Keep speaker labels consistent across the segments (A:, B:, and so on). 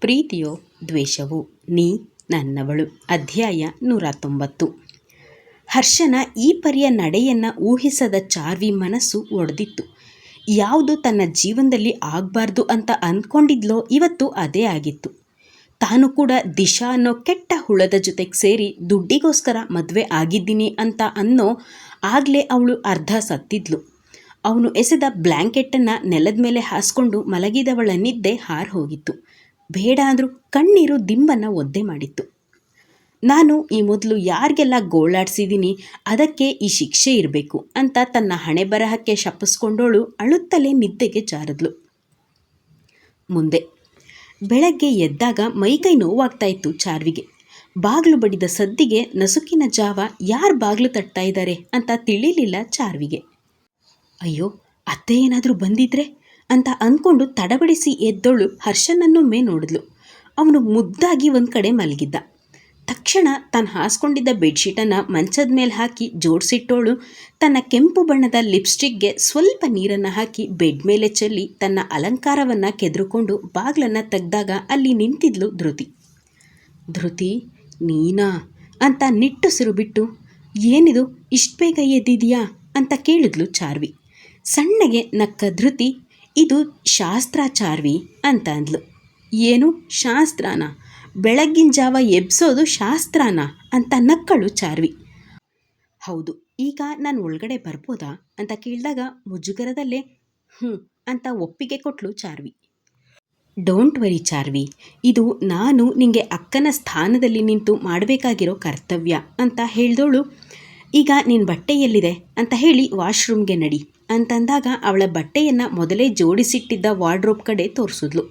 A: ಪ್ರೀತಿಯೋ ದ್ವೇಷವೋ ನೀ ನನ್ನವಳು. ಅಧ್ಯಾಯ ನೂರ ತೊಂಬತ್ತು ಹರ್ಷನ ಈ ಪರಿಯ ನಡೆಯನ್ನು ಊಹಿಸದ ಚಾರ್ವಿ ಮನಸ್ಸು ಒಡೆದಿತ್ತು. ಯಾವುದು ತನ್ನ ಜೀವನದಲ್ಲಿ ಆಗಬಾರ್ದು ಅಂತ ಅಂದ್ಕೊಂಡಿದ್ಲೋ ಇವತ್ತು ಅದೇ ಆಗಿತ್ತು. ತಾನು ಕೂಡ ದಿಶಾ ಅನ್ನೋ ಕೆಟ್ಟ ಹುಳದ ಜೊತೆಗೆ ಸೇರಿ ದುಡ್ಡಿಗೋಸ್ಕರ ಮದುವೆ ಆಗಿದ್ದೀನಿ ಅಂತ ಅನ್ನೋ ಆಗಲೇ ಅವಳು ಅರ್ಧ ಸತ್ತಿದ್ಲು. ಅವನು ಎಸೆದ ಬ್ಲ್ಯಾಂಕೆಟ್ಟನ್ನು ನೆಲದ ಮೇಲೆ ಹಾಸ್ಕೊಂಡು ಮಲಗಿದವಳ ನಿದ್ದೆ ಹಾರು ಹೋಗಿತ್ತು. ಬೇಡ ಅಂದರೂ ಕಣ್ಣೀರು ದಿಂಬನ್ನು ಒದ್ದೆ ಮಾಡಿತ್ತು. ನಾನು ಈ ಮೊದಲು ಯಾರಿಗೆಲ್ಲ ಗೋಳಾಡಿಸಿದ್ದೀನಿ ಅದಕ್ಕೆ ಈ ಶಿಕ್ಷೆ ಇರಬೇಕು ಅಂತ ತನ್ನ ಹಣೆ ಬರಹಕ್ಕೆ ಶಪಿಸ್ಕೊಂಡೋಳು ಅಳುತ್ತಲೇ ನಿದ್ದೆಗೆ ಜಾರದ್ಲು. ಮುಂದೆ, ಬೆಳಗ್ಗೆ ಎದ್ದಾಗ ಮೈಕೈ ನೋವಾಗ್ತಾ ಇತ್ತು ಚಾರ್ವಿಗೆ. ಬಾಗಿಲು ಬಡಿದ ಸದ್ದಿಗೆ ನಸುಕಿನ ಜಾವ ಯಾರು ಬಾಗಿಲು ತಟ್ತಾ ಇದ್ದಾರೆ ಅಂತ ತಿಳಿಲಿಲ್ಲ ಚಾರ್ವಿಗೆ. ಅಯ್ಯೋ, ಅತ್ತೆ ಏನಾದರೂ ಬಂದಿದ್ರೆ? ಅಂತ ಅಂದ್ಕೊಂಡು ತಡಬಡಿಸಿ ಎದ್ದೋಳು ಹರ್ಷನನ್ನೊಮ್ಮೆ ನೋಡಿದ್ಲು. ಅವನು ಮುದ್ದಾಗಿ ಒಂದು ಕಡೆ ಮಲಗಿದ್ದ. ತಕ್ಷಣ ತಾನು ಹಾಸ್ಕೊಂಡಿದ್ದ ಬೆಡ್ಶೀಟನ್ನು ಮಂಚದ ಮೇಲೆ ಹಾಕಿ ಜೋಡಿಸಿಟ್ಟೋಳು. ತನ್ನ ಕೆಂಪು ಬಣ್ಣದ ಲಿಪ್ಸ್ಟಿಕ್ಗೆ ಸ್ವಲ್ಪ ನೀರನ್ನು ಹಾಕಿ ಬೆಡ್ ಮೇಲೆ ಚೆಲ್ಲಿ ತನ್ನ ಅಲಂಕಾರವನ್ನು ಕೆದರುಕೊಂಡು ಬಾಗ್ಲನ್ನು ತೆಗೆದಾಗ ಅಲ್ಲಿ ನಿಂತಿದ್ಲು ಧೃತಿ. ಧೃತಿ, ನೀನಾ? ಅಂತ ನಿಟ್ಟುಸಿರು ಬಿಟ್ಟು, ಏನಿದು, ಇಷ್ಟು ಬೇಗ ಎದ್ದಿದೆಯಾ? ಅಂತ ಕೇಳಿದ್ಲು ಚಾರ್ವಿ. ಸಣ್ಣಗೆ ನಕ್ಕ ಧೃತಿ ಇದು ಶಾಸ್ತ್ರ ಚಾರ್ವಿ ಅಂತ ಅಂದ್ಲು ಏನು ಶಾಸ್ತ್ರನ? ಬೆಳಗ್ಗಿನ ಜಾವ ಎಬ್ಸೋದು ಶಾಸ್ತ್ರನ ಅಂತ ನಕ್ಕಳು ಚಾರ್ವಿ. ಹೌದು, ಈಗ ನಾನು ಒಳಗಡೆ ಬರ್ಬೋದಾ ಅಂತ ಕೇಳಿದಾಗ ಮುಜುಗರದಲ್ಲೇ ಹ್ಞೂ ಅಂತ ಒಪ್ಪಿಗೆ ಕೊಟ್ಲು ಚಾರ್ವಿ. ಡೋಂಟ್ ವರಿ ಚಾರ್ವಿ, ಇದು ನಾನು ನಿಮಗೆ ಅಕ್ಕನ ಸ್ಥಾನದಲ್ಲಿ ನಿಂತು ಮಾಡಬೇಕಾಗಿರೋ ಕರ್ತವ್ಯ ಅಂತ ಹೇಳ್ದೋಳು. ಈಗ ನಿನ್ನ ಬಟ್ಟೆ ಎಲ್ಲಿದೆ ಅಂತ ಹೇಳಿ ವಾಶ್ರೂಮ್ಗೆ ನಡಿ. ಅಂತಂದಾಗ ಅವಳ ಬಟ್ಟೆಯನ್ನು ಮೊದಲೇ ಜೋಡಿಸಿಟ್ಟಿದ್ದ ವಾರ್ಡ್ರೋಬ್ ಕಡೆ ತೋರಿಸಿದ್ಲು.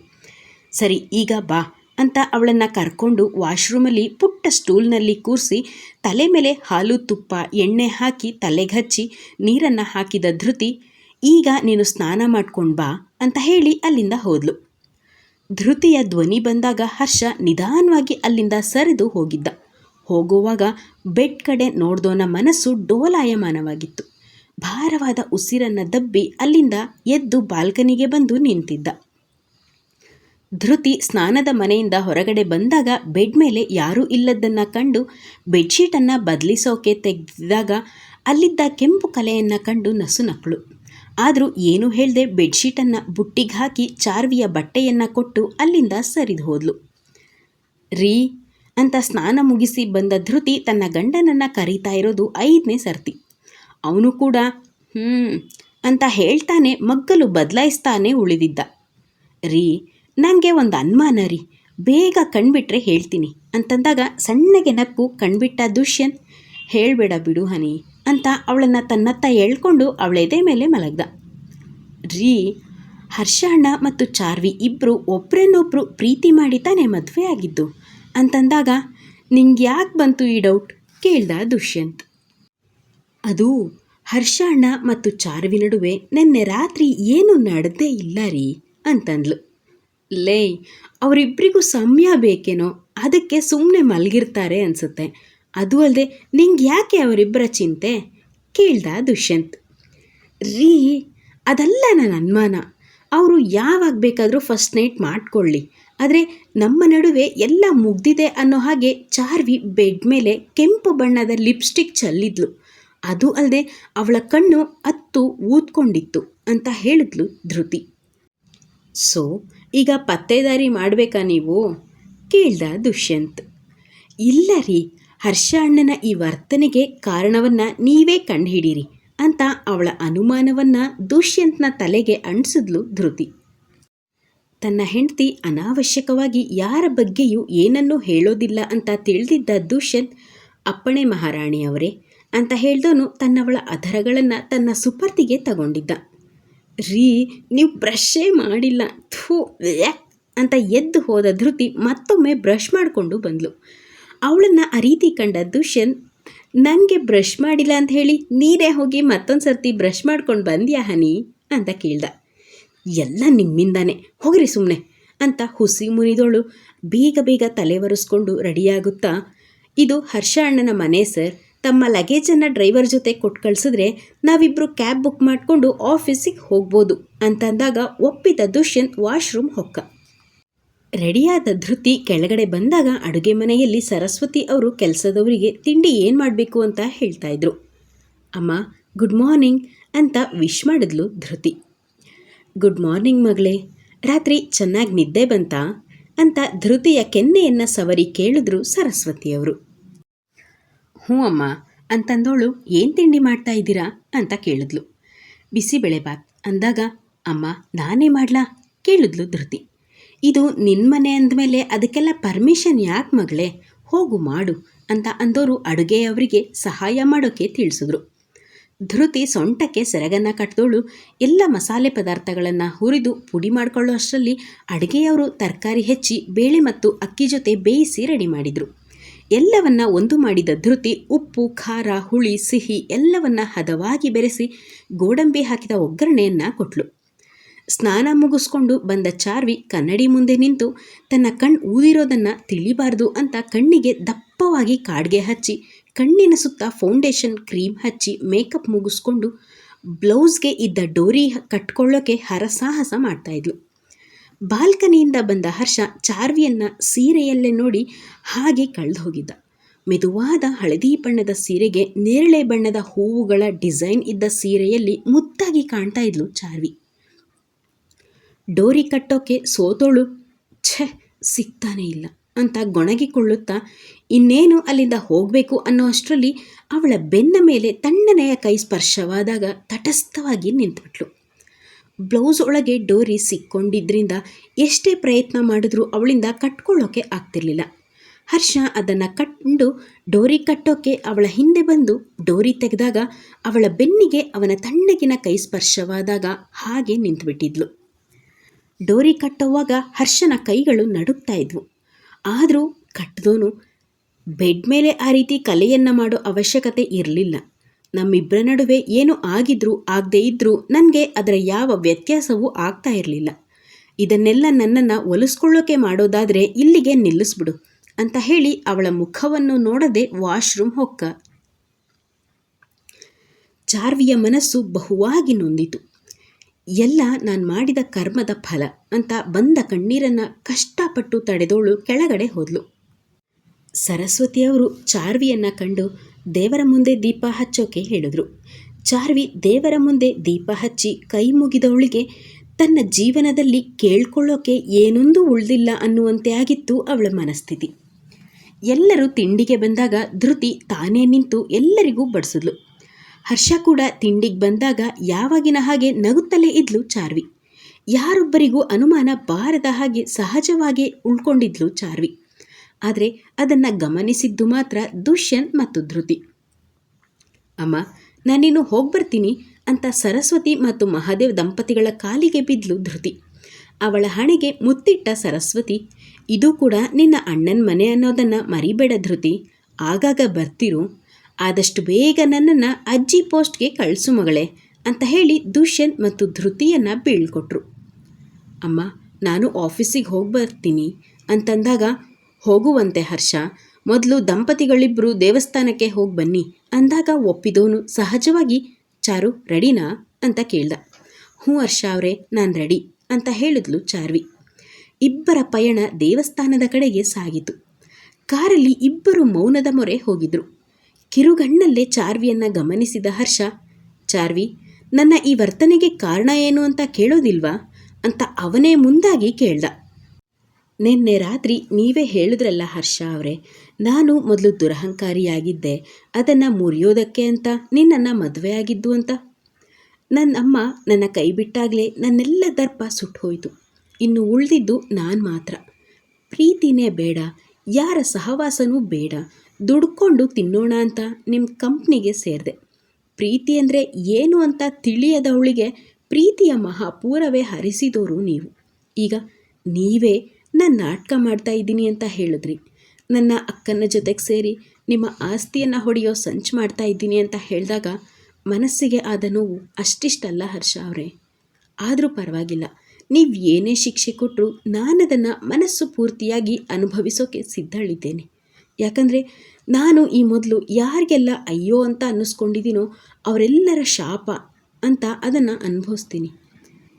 A: ಸರಿ, ಈಗ ಬಾ ಅಂತ ಅವಳನ್ನು ಕರ್ಕೊಂಡು ವಾಶ್ರೂಮಲ್ಲಿ ಪುಟ್ಟ ಸ್ಟೂಲ್ನಲ್ಲಿ ಕೂರಿಸಿ ತಲೆ ಮೇಲೆ ಹಾಲು ತುಪ್ಪ, ಎಣ್ಣೆ ಹಾಕಿ ತಲೆಗಚ್ಚಿ ನೀರನ್ನು ಹಾಕಿದ ಧೃತಿ, ಈಗ ನೀನು ಸ್ನಾನ ಮಾಡ್ಕೊಂಡು ಬಾ ಅಂತ ಹೇಳಿ ಅಲ್ಲಿಂದ ಹೋದ್ಲು. ಧೃತಿಯ ಧ್ವನಿ ಬಂದಾಗ ಹರ್ಷ ನಿಧಾನವಾಗಿ ಅಲ್ಲಿಂದ ಸರಿದು ಹೋಗಿದ್ದ. ಹೋಗುವಾಗ ಬೆಡ್ ಕಡೆ ನೋಡ್ದೋನ ಮನಸ್ಸು ಡೋಲಾಯಮಾನವಾಗಿತ್ತು. ಭಾರವಾದ ಉಸಿರನ್ನು ದಬ್ಬಿ ಅಲ್ಲಿಂದ ಎದ್ದು ಬಾಲ್ಕನಿಗೆ ಬಂದು ನಿಂತಿದ್ದ. ಧೃತಿ ಸ್ನಾನದ ಮನೆಯಿಂದ ಹೊರಗಡೆ ಬಂದಾಗ ಬೆಡ್ ಮೇಲೆ ಯಾರೂ ಇಲ್ಲದನ್ನು ಕಂಡು ಬೆಡ್ಶೀಟನ್ನು ಬದಲಿಸೋಕೆ ತೆಗೆದಿದ್ದಾಗ ಅಲ್ಲಿದ್ದ ಕೆಂಪು ಕಲೆಯನ್ನು ಕಂಡು ನಸು ನಕ್ಕಳು ಆದರೂ ಏನು ಹೇಳದೆ ಬೆಡ್ಶೀಟನ್ನು ಬುಟ್ಟಿಗೆ ಹಾಕಿ ಚಾರ್ವಿಯ ಬಟ್ಟೆಯನ್ನು ಕೊಟ್ಟು ಅಲ್ಲಿಂದ ಸರಿದು ಹೋದ್ಲು. ರೀ, ಅಂತ ಸ್ನಾನ ಮುಗಿಸಿ ಬಂದ ಧೃತಿ ತನ್ನ ಗಂಡನನ್ನು ಕರೀತಾ ಇರೋದು ಐದನೇ ಸರ್ತಿ. ಅವನು ಕೂಡ ಹ್ಞೂ ಅಂತ ಹೇಳ್ತಾನೆ, ಮಗ್ಗಲು ಬದಲಾಯಿಸ್ತಾನೆ ಉಳಿದಿದ್ದ. ರೀ ನನಗೆ ಒಂದು ಅನುಮಾನ ರೀ, ಬೇಗ ಕಣ್ಬಿಟ್ರೆ ಹೇಳ್ತೀನಿ, ಅಂತಂದಾಗ ಸಣ್ಣಗೆ ನಕ್ಕು ಕಣ್ಬಿಟ್ಟ ದುಷ್ಯಂತ್ ಹೇಳಬೇಡ ಬಿಡು ಹನಿ, ಅಂತ ಅವಳನ್ನು ತನ್ನತ್ತ ಎಳ್ಕೊಂಡು ಅವಳ ಎದೆ ಮೇಲೆ ಮಲಗ್ದ. ರೀ, ಹರ್ಷಣ್ಣ ಮತ್ತು ಚಾರ್ವಿ ಇಬ್ಬರು ಒಬ್ರನ್ನೊಬ್ಬರು ಪ್ರೀತಿ ಮಾಡಿ ತಾನೇ ಮದುವೆ ಆಗಿದ್ದು ಅಂತಂದಾಗ ನಿಂಗೆ ಯಾಕೆ ಬಂತು ಈ ಡೌಟ್ ಕೇಳ್ದ ದುಷ್ಯಂತ್. ಅದು ಹರ್ಷಣ್ಣ ಮತ್ತು ಚಾರ್ವಿ ನಡುವೆ ನಿನ್ನೆ ರಾತ್ರಿ ಏನು ನಡೆದೇ ಇಲ್ಲ ರೀ ಅಂತಂದ್ಲು. ಲೇ ಅವರಿಬ್ಬರಿಗೂ ಸಮಯ ಬೇಕೇನೋ? ಅದಕ್ಕೆ ಸುಮ್ಮನೆ ಮಲಗಿರ್ತಾರೆ ಅನಿಸುತ್ತೆ. ಅದು ಅಲ್ಲದೆ ನಿಂಗೆ ಯಾಕೆ ಅವರಿಬ್ಬರ ಚಿಂತೆ? ಕೇಳ್ದ ದುಷ್ಯಂತ್. ರೀ, ಅದಲ್ಲ ನನ್ನ ಅನುಮಾನ. ಅವರು ಯಾವಾಗ ಬೇಕಾದರೂ ಫಸ್ಟ್ ನೈಟ್ ಮಾಡ್ಕೊಳ್ಳಿ. ಆದರೆ ನಮ್ಮ ನಡುವೆ ಎಲ್ಲ ಮುಗ್ದಿದೆ ಅನ್ನೋ ಹಾಗೆ ಚಾರ್ವಿ ಬೆಡ್ ಮೇಲೆ ಕೆಂಪು ಬಣ್ಣದ ಲಿಪ್ಸ್ಟಿಕ್ ಚೆಲ್ಲಿದ್ಲು. ಅದು ಅಲ್ಲದೆ ಅವಳ ಕಣ್ಣು ಅತ್ತು ಊದ್ಕೊಂಡಿತ್ತು ಅಂತ ಹೇಳಿದ್ಲು ಧೃತಿ. ಸೊ, ಈಗ ಪತ್ತೇದಾರಿ ಮಾಡಬೇಕಾ ನೀವು? ಕೇಳ್ದ ದುಷ್ಯಂತ್. ಇಲ್ಲ ರೀ, ಹರ್ಷ ಅಣ್ಣನ ಈ ವರ್ತನೆಗೆ ಕಾರಣವನ್ನು ನೀವೇ ಕಂಡುಹಿಡೀರಿ ಅಂತ ಅವಳ ಅನುಮಾನವನ್ನು ದುಷ್ಯಂತ್ನ ತಲೆಗೆ ಅಂಟಿಸಿದ್ಲು ಧೃತಿ. ತನ್ನ ಹೆಂಡತಿ ಅನಾವಶ್ಯಕವಾಗಿ ಯಾರ ಬಗ್ಗೆಯೂ ಏನನ್ನೂ ಹೇಳೋದಿಲ್ಲ ಅಂತ ತಿಳಿದಿದ್ದ ದುಷ್ಯಂತ್, ಅಪ್ಪಣೆ ಮಹಾರಾಣಿಯವರೇ ಅಂತ ಹೇಳ್ದವನು ತನ್ನವಳ ಅಧರಗಳನ್ನು ತನ್ನ ಸುಪರ್ತಿಗೆ ತಗೊಂಡಿದ್ದ. ರೀ, ನೀವು ಬ್ರಷೇ ಮಾಡಿಲ್ಲ. ಥೂ ಅಂತ ಎದ್ದು ಹೋದ ಧೃತಿ ಮತ್ತೊಮ್ಮೆ ಬ್ರಷ್ ಮಾಡಿಕೊಂಡು ಬಂದ್ಲು. ಅವಳನ್ನು ಆ ಕಂಡ ದುಷ್ಯಂತ್ ನನಗೆ ಬ್ರಷ್ ಮಾಡಿಲ್ಲ ಅಂತ ಹೇಳಿ ನೀರೇ ಹೋಗಿ ಮತ್ತೊಂದು ಸರ್ತಿ ಬ್ರಷ್ ಮಾಡ್ಕೊಂಡು ಬಂದ್ಯಾ ಹನಿ? ಅಂತ ಕೇಳ್ದ. ಎಲ್ಲ ನಿಮ್ಮಿಂದಾನೆ. ಹೋಗ್ರಿ ಸುಮ್ಮನೆ ಅಂತ ಹುಸಿ ಮುನಿದೋಳು ಬೇಗ ಬೇಗ ತಲೆ ಒರೆಸ್ಕೊಂಡು ರೆಡಿಯಾಗುತ್ತಾ, ಇದು ಹರ್ಷ ಅಣ್ಣನ ಮನೆ ಸರ್. ತಮ್ಮ ಲಗೇಜನ್ನು ಡ್ರೈವರ್ ಜೊತೆ ಕೊಟ್ಟು ಕಳಿಸಿದ್ರೆ ನಾವಿಬ್ಬರು ಕ್ಯಾಬ್ ಬುಕ್ ಮಾಡಿಕೊಂಡು ಆಫೀಸಿಗೆ ಹೋಗ್ಬೋದು ಅಂತಂದಾಗ ಒಪ್ಪಿದ ದುಷ್ಯಂತ್ ವಾಶ್ರೂಮ್ ಹೊಕ್ಕ. ರೆಡಿಯಾದ ಧೃತಿ ಕೆಳಗಡೆ ಬಂದಾಗ ಅಡುಗೆ ಮನೆಯಲ್ಲಿ ಸರಸ್ವತಿ ಅವರು ಕೆಲಸದವರಿಗೆ ತಿಂಡಿ ಏನು ಮಾಡಬೇಕು ಅಂತ ಹೇಳ್ತಾ ಇದ್ರು. ಅಮ್ಮ ಗುಡ್ ಮಾರ್ನಿಂಗ್ ಅಂತ ವಿಶ್ ಮಾಡಿದ್ಲು ಧೃತಿ. ಗುಡ್ ಮಾರ್ನಿಂಗ್ ಮಗಳೇ, ರಾತ್ರಿ ಚೆನ್ನಾಗಿ ನಿದ್ದೆ ಬಂತಾ? ಅಂತ ಧೃತಿಯ ಕೆನ್ನೆಯನ್ನು ಸವರಿ ಕೇಳಿದ್ರು ಸರಸ್ವತಿಯವರು ಹ್ಞೂ ಅಮ್ಮ, ಅಂತಂದೋಳು ಏನು ತಿಂಡಿ ಮಾಡ್ತಾ ಇದ್ದೀರಾ? ಅಂತ ಕೇಳಿದ್ಲು. ಬಿಸಿಬೇಳೆಬಾತ್ ಅಂದಾಗ, ಅಮ್ಮ, ನಾನೇ ಮಾಡ್ಲಾ? ಕೇಳಿದ್ಲು ಧೃತಿ. ಇದು ನಿನ್ನ ಮನೆ ಅಂದಮೇಲೆ ಅದಕ್ಕೆಲ್ಲ ಪರ್ಮಿಷನ್ ಯಾಕೆ ಮಗಳೇ? ಹೋಗು ಮಾಡು ಅಂತ ಅಂದೋರು ಅಡುಗೆಯವರಿಗೆ ಸಹಾಯ ಮಾಡೋಕ್ಕೆ ತಿಳಿಸಿದ್ರು. ಧೃತಿ ಸೊಂಟಕ್ಕೆ ಸೆರಗನ್ನು ಕಟ್ಟಿದೋಳು ಎಲ್ಲ ಮಸಾಲೆ ಪದಾರ್ಥಗಳನ್ನು ಹುರಿದು ಪುಡಿ ಮಾಡಿಕೊಳ್ಳೋ ಅಷ್ಟರಲ್ಲಿ ಅಡುಗೆಯವರು ತರಕಾರಿ ಹೆಚ್ಚಿ, ಬೇಳೆ ಮತ್ತು ಅಕ್ಕಿ ಜೊತೆ ಬೇಯಿಸಿ ರೆಡಿ ಮಾಡಿದರು. ಎಲ್ಲವನ್ನ ಒಂದು ಮಾಡಿದ ಧೃತಿ, ಉಪ್ಪು, ಖಾರ, ಹುಳಿ, ಸಿಹಿ ಎಲ್ಲವನ್ನ ಹದವಾಗಿ ಬೆರೆಸಿ ಗೋಡಂಬಿ ಹಾಕಿದ ಒಗ್ಗರಣೆಯನ್ನು ಕೊಟ್ಲು. ಸ್ನಾನ ಮುಗಿಸ್ಕೊಂಡು ಬಂದ ಚಾರ್ವಿ ಕನ್ನಡಿ ಮುಂದೆ ನಿಂತು ತನ್ನ ಕಣ್ಣು ಊದಿರೋದನ್ನು ತಿಳಿಬಾರ್ದು ಅಂತ ಕಣ್ಣಿಗೆ ದಪ್ಪವಾಗಿ ಕಾಡ್ಗೆ ಹಚ್ಚಿ, ಕಣ್ಣಿನ ಸುತ್ತ ಫೌಂಡೇಶನ್ ಕ್ರೀಮ್ ಹಚ್ಚಿ ಮೇಕಪ್ ಮುಗಿಸ್ಕೊಂಡು ಬ್ಲೌಸ್ಗೆ ಇದ್ದ ಡೋರಿ ಕಟ್ಕೊಳ್ಳೋಕೆ ಹರಸಾಹಸ ಮಾಡ್ತಾಯಿದ್ಲು ಬಾಲ್ಕನಿಯಿಂದ ಬಂದ ಹರ್ಷ ಚಾರ್ವಿಯನ್ನ ಸೀರೆಯಲ್ಲೇ ನೋಡಿ ಹಾಗೆ ಕಳೆದು ಹೋಗಿದ್ದ ಮೆದುವಾದ ಹಳದಿ ಬಣ್ಣದ ಸೀರೆಗೆ ನೇರಳೆ ಬಣ್ಣದ ಹೂವುಗಳ ಡಿಸೈನ್ ಇದ್ದ ಸೀರೆಯಲ್ಲಿ ಮುತ್ತಾಗಿ ಕಾಣ್ತಾ ಇದ್ಲು ಚಾರ್ವಿ. ಡೋರಿ ಕಟ್ಟೋಕೆ ಸೋತೋಳು? ಛೆ, ಸಿಗ್ತಾನೆ ಇಲ್ಲ ಅಂತ ಗೊಣಗಿಕೊಳ್ಳುತ್ತಾ ಇನ್ನೇನು ಅಲ್ಲಿಂದ ಹೋಗಬೇಕು ಅನ್ನೋ ಅಷ್ಟರಲ್ಲಿ ಅವಳ ಬೆನ್ನ ಮೇಲೆ ತಣ್ಣನೆಯ ಕೈ ಸ್ಪರ್ಶವಾದಾಗ ತಟಸ್ಥವಾಗಿ ನಿಂತುಬಿಟ್ಲು. ಬ್ಲೌಸ್ ಒಳಗೆ ಡೋರಿ ಸಿಕ್ಕೊಂಡಿದ್ದರಿಂದ ಎಷ್ಟೇ ಪ್ರಯತ್ನ ಮಾಡಿದ್ರೂ ಅವಳಿಂದ ಕಟ್ಕೊಳ್ಳೋಕೆ ಆಗ್ತಿರ್ಲಿಲ್ಲ. ಹರ್ಷ ಅದನ್ನು ಕಟ್ಟು ಡೋರಿ ಕಟ್ಟೋಕೆ ಅವಳ ಹಿಂದೆ ಬಂದು ಡೋರಿ ತೆಗೆದಾಗ ಅವಳ ಬೆನ್ನಿಗೆ ಅವನ ತಣ್ಣಗಿನ ಕೈ ಸ್ಪರ್ಶವಾದಾಗ ಹಾಗೆ ನಿಂತುಬಿಟ್ಟಿದ್ಲು. ಡೋರಿ ಕಟ್ಟುವಾಗ ಹರ್ಷನ ಕೈಗಳು ನಡುಗ್ತಾ ಇದ್ವು. ಆದರೂ ಕಟ್ಟಿದೋನು ಬೆಡ್ ಮೇಲೆ ಆ ರೀತಿ ಕಲೆಯನ್ನು ಮಾಡೋ ಅವಶ್ಯಕತೆ ಇರಲಿಲ್ಲ. ನಮ್ಮಿಬ್ಬರ ನಡುವೆ ಏನು ಆಗಿದ್ರು ಆಗದೇ ಇದ್ರೂ ನನಗೆ ಅದರ ಯಾವ ವ್ಯತ್ಯಾಸವೂ ಆಗ್ತಾ ಇರಲಿಲ್ಲ. ಇದನ್ನೆಲ್ಲ ನನ್ನನ್ನು ಒಲಿಸ್ಕೊಳ್ಳೋಕೆ ಮಾಡೋದಾದರೆ ಇಲ್ಲಿಗೆ ನಿಲ್ಲಿಸ್ಬಿಡು ಅಂತ ಹೇಳಿ ಅವಳ ಮುಖವನ್ನು ನೋಡದೆ ವಾಶ್ರೂಮ್ ಹೊಕ್ಕ. ಚಾರ್ವಿಯ ಮನಸ್ಸು ಬಹುವಾಗಿ ನೊಂದಿತು. ಎಲ್ಲ ನಾನು ಮಾಡಿದ ಕರ್ಮದ ಫಲ ಅಂತ ಬಂದ ಕಣ್ಣೀರನ್ನು ಕಷ್ಟಪಟ್ಟು ತಡೆದೋಳು ಕೆಳಗಡೆ ಹೋದ್ಲು. ಸರಸ್ವತಿಯವರು ಚಾರ್ವಿಯನ್ನು ಕಂಡು ದೇವರ ಮುಂದೆ ದೀಪ ಹಚ್ಚೋಕೆ ಹೇಳಿದ್ರು. ಚಾರ್ವಿ ದೇವರ ಮುಂದೆ ದೀಪ ಹಚ್ಚಿ ಕೈ ಮುಗಿದವಳಿಗೆ ತನ್ನ ಜೀವನದಲ್ಲಿ ಕೇಳ್ಕೊಳ್ಳೋಕೆ ಏನೊಂದು ಉಳಿದಿಲ್ಲ ಅನ್ನುವಂತೆ ಆಗಿತ್ತು ಅವಳ ಮನಸ್ಥಿತಿ. ಎಲ್ಲರೂ ತಿಂಡಿಗೆ ಬಂದಾಗ ಧೃತಿ ತಾನೇ ನಿಂತು ಎಲ್ಲರಿಗೂ ಬಡಿಸಿದ್ಲು. ಹರ್ಷ ಕೂಡ ತಿಂಡಿಗೆ ಬಂದಾಗ ಯಾವಾಗಿನ ಹಾಗೆ ನಗುತ್ತಲೇ ಇದ್ಲು ಚಾರ್ವಿ. ಯಾರೊಬ್ಬರಿಗೂ ಅನುಮಾನ ಬಾರದ ಹಾಗೆ ಸಹಜವಾಗಿ ಉಳ್ಕೊಂಡಿದ್ಲು ಚಾರ್ವಿ. ಆದರೆ ಅದನ್ನು ಗಮನಿಸಿದ್ದು ಮಾತ್ರ ದುಷ್ಯಂತ್ ಮತ್ತು ಧೃತಿ. ಅಮ್ಮ ನಾನಿನ್ನು ಹೋಗಿ ಬರ್ತೀನಿ ಅಂತ ಸರಸ್ವತಿ ಮತ್ತು ಮಹಾದೇವ್ ದಂಪತಿಗಳ ಕಾಲಿಗೆ ಬಿದ್ದಲು ಧೃತಿ. ಅವಳ ಹಣೆಗೆ ಮುತ್ತಿಟ್ಟ ಸರಸ್ವತಿ, ಇದು ಕೂಡ ನಿನ್ನ ಅಣ್ಣನ ಮನೆ ಅನ್ನೋದನ್ನು ಮರಿಬೇಡ ಧೃತಿ, ಆಗಾಗ ಬರ್ತಿರು. ಆದಷ್ಟು ಬೇಗ ನನ್ನನ್ನು ಅಜ್ಜಿ ಪೋಸ್ಟ್ಗೆ ಕಳಿಸು ಮಗಳೇ ಅಂತ ಹೇಳಿ ದುಷ್ಯಂತ್ ಮತ್ತು ಧೃತಿಯನ್ನು ಬೀಳ್ಕೊಟ್ರು. ಅಮ್ಮ, ನಾನು ಆಫೀಸಿಗೆ ಹೋಗಿ ಬರ್ತೀನಿ ಅಂತಂದಾಗ ಹೋಗುವಂತೆ ಹರ್ಷ, ಮೊದಲು ದಂಪತಿಗಳಿಬ್ಬರು ದೇವಸ್ಥಾನಕ್ಕೆ ಹೋಗಿ ಬನ್ನಿ, ಅಂದಾಗ ಒಪ್ಪಿದೋನು ಸಹಜವಾಗಿ, ಚಾರು ರೆಡಿನಾ? ಅಂತ ಕೇಳ್ದ. ಹ್ಞೂ ಹರ್ಷ ಅವರೇ, ನಾನು ರೆಡಿ, ಅಂತ ಹೇಳಿದ್ಲು ಚಾರ್ವಿ. ಇಬ್ಬರ ಪಯಣ ದೇವಸ್ಥಾನದ ಕಡೆಗೆ ಸಾಗಿತು. ಕಾರಲ್ಲಿ ಇಬ್ಬರು ಮೌನದ ಮೊರೆ ಹೋಗಿದ್ರು. ಕಿರುಗಣ್ಣಲ್ಲೇ ಚಾರ್ವಿಯನ್ನು ಗಮನಿಸಿದ ಹರ್ಷ, ಚಾರ್ವಿ, ನನ್ನ ಈ ವರ್ತನೆಗೆ ಕಾರಣ ಏನು ಅಂತ ಕೇಳೋದಿಲ್ವಾ? ಅಂತ ಅವನೇ ಮುಂದಾಗಿ ಕೇಳ್ದ. ನಿನ್ನೆ ರಾತ್ರಿ ನೀವೇ ಹೇಳಿದ್ರಲ್ಲ ಹರ್ಷ ಅವರೇ, ನಾನು ಮೊದಲು ದುರಹಂಕಾರಿಯಾಗಿದ್ದೆ, ಅದನ್ನು ಮುರಿಯೋದಕ್ಕೆ ಅಂತ, ನಿನ್ನನ್ನು ಮದುವೆ ಆಗಿದ್ದು ಅಂತ. ನನ್ನ ಅಮ್ಮ ನನ್ನ ಕೈ ಬಿಟ್ಟಾಗಲೇ ನನ್ನೆಲ್ಲ ದರ್ಪ ಸುಟ್ಟು ಹೋಯಿತು. ಇನ್ನು ಉಳಿದಿದ್ದು ನಾನು ಮಾತ್ರ. ಪ್ರೀತಿನೇ ಬೇಡ, ಯಾರ ಸಹವಾಸನೂ ಬೇಡ, ದುಡ್ಕೊಂಡು ತಿನ್ನೋಣ ಅಂತ ನಿಮ್ಮ ಕಂಪ್ನಿಗೆ ಸೇರಿದೆ. ಪ್ರೀತಿ ಅಂದರೆ ಏನು ಅಂತ ತಿಳಿಯದವಳಿಗೆ ಪ್ರೀತಿಯ ಮಹಾಪೂರವೇ ಹರಿಸಿದವರು ನೀವು. ಈಗ ನೀವೇ ನಾನು ನಾಟಕ ಮಾಡ್ತಾ ಇದ್ದೀನಿ ಅಂತ ಹೇಳಿದ್ರಿ. ನನ್ನ ಅಕ್ಕನ ಜೊತೆಗೆ ಸೇರಿ ನಿಮ್ಮ ಆಸ್ತಿಯನ್ನು ಹೊಡೆಯೋ ಸಂಚು ಮಾಡ್ತಾ ಇದ್ದೀನಿ ಅಂತ ಹೇಳಿದಾಗ ಮನಸ್ಸಿಗೆ ಆದ ನೋವು ಅಷ್ಟಿಷ್ಟಲ್ಲ ಹರ್ಷ ಅವರೇ. ಆದರೂ ಪರವಾಗಿಲ್ಲ. ನೀವು ಏನೇ ಶಿಕ್ಷೆ ಕೊಟ್ಟರು ನಾನದನ್ನು ಮನಸ್ಸು ಪೂರ್ತಿಯಾಗಿ ಅನುಭವಿಸೋಕೆ ಸಿದ್ಧಳಿದ್ದೇನೆ. ಯಾಕಂದರೆ ನಾನು ಈ ಮೊದಲು ಯಾರಿಗೆಲ್ಲ ಅಯ್ಯೋ ಅಂತ ಅನ್ನಿಸ್ಕೊಂಡಿದ್ದೀನೋ ಅವರೆಲ್ಲರ ಶಾಪ ಅಂತ ಅದನ್ನು ಅನುಭವಿಸ್ತೀನಿ.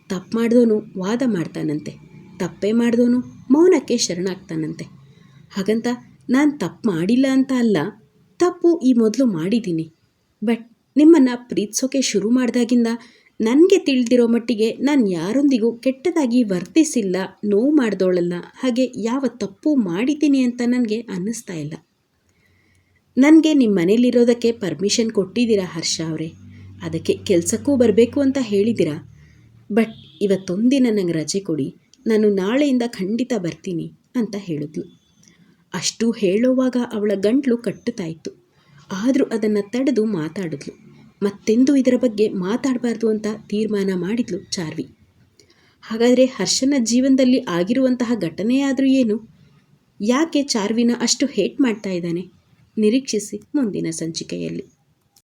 A: ತಪ್ಪು ಮಾಡಿದವನು ವಾದ ಮಾಡ್ತಾನಂತೆ. ತಪ್ಪೇ ಮಾಡಿದವನು ಮೌನಕ್ಕೆ ಶರಣಾಗ್ತಾನಂತೆ. ಹಾಗಂತ ನಾನು ತಪ್ಪು ಮಾಡಿಲ್ಲ ಅಂತ ಅಲ್ಲ, ತಪ್ಪು ಈ ಮೊದಲು ಮಾಡಿದ್ದೀನಿ ಬಟ್ ನಿಮ್ಮನ್ನು ಪ್ರೀತಿಸೋಕೆ ಶುರು ಮಾಡಿದಾಗಿಂದ ನನಗೆ ತಿಳಿದಿರೋ ಮಟ್ಟಿಗೆ ನಾನು ಯಾರೊಂದಿಗೂ ಕೆಟ್ಟದಾಗಿ ವರ್ತಿಸಿಲ್ಲ, ನೋವು ಮಾಡ್ದೋಳಲ್ಲ, ಹಾಗೆ ಯಾವ ತಪ್ಪು ಮಾಡಿದ್ದೀನಿ ಅಂತ ನನಗೆ ಅನ್ನಿಸ್ತಾ ಇಲ್ಲ. ನನಗೆ ನಿಮ್ಮ ಮನೇಲಿರೋದಕ್ಕೆ ಪರ್ಮಿಷನ್ ಕೊಟ್ಟಿದ್ದೀರಾ ಹರ್ಷ ಅವರೇ? ಅದಕ್ಕೆ ಕೆಲಸಕ್ಕೂ ಬರಬೇಕು ಅಂತ ಹೇಳಿದ್ದೀರಾ? ಬಟ್ ಇವತ್ತೊಂದಿನ ನನಗೆ ರಜೆ ಕೊಡಿ. ನಾನು ನಾಳೆಯಿಂದ ಖಂಡಿತ ಬರ್ತೀನಿ ಅಂತ ಹೇಳಿದ್ಲು. ಅಷ್ಟು ಹೇಳುವಾಗ ಅವಳ ಗಂಟ್ಲು ಕಟ್ಟುತ್ತಾ ಇತ್ತು ಆದರೂ ಅದನ್ನು ತಡೆದು ಮಾತಾಡಿದ್ಲು. ಮತ್ತೆಂದು ಇದರ ಬಗ್ಗೆ ಮಾತಾಡಬಾರ್ದು ಅಂತ ತೀರ್ಮಾನ ಮಾಡಿದ್ಲು ಚಾರ್ವಿ. ಹಾಗಾದರೆ ಹರ್ಷನ ಜೀವನದಲ್ಲಿ ಆಗಿರುವಂತಹ ಘಟನೆಯಾದರೂ ಏನು? ಯಾಕೆ ಚಾರ್ವಿನ ಅಷ್ಟು ಹೇಟ್ ಮಾಡ್ತಾ ಇದ್ದಾನೆ? ನಿರೀಕ್ಷಿಸಿ ಮುಂದಿನ ಸಂಚಿಕೆಯಲ್ಲಿ.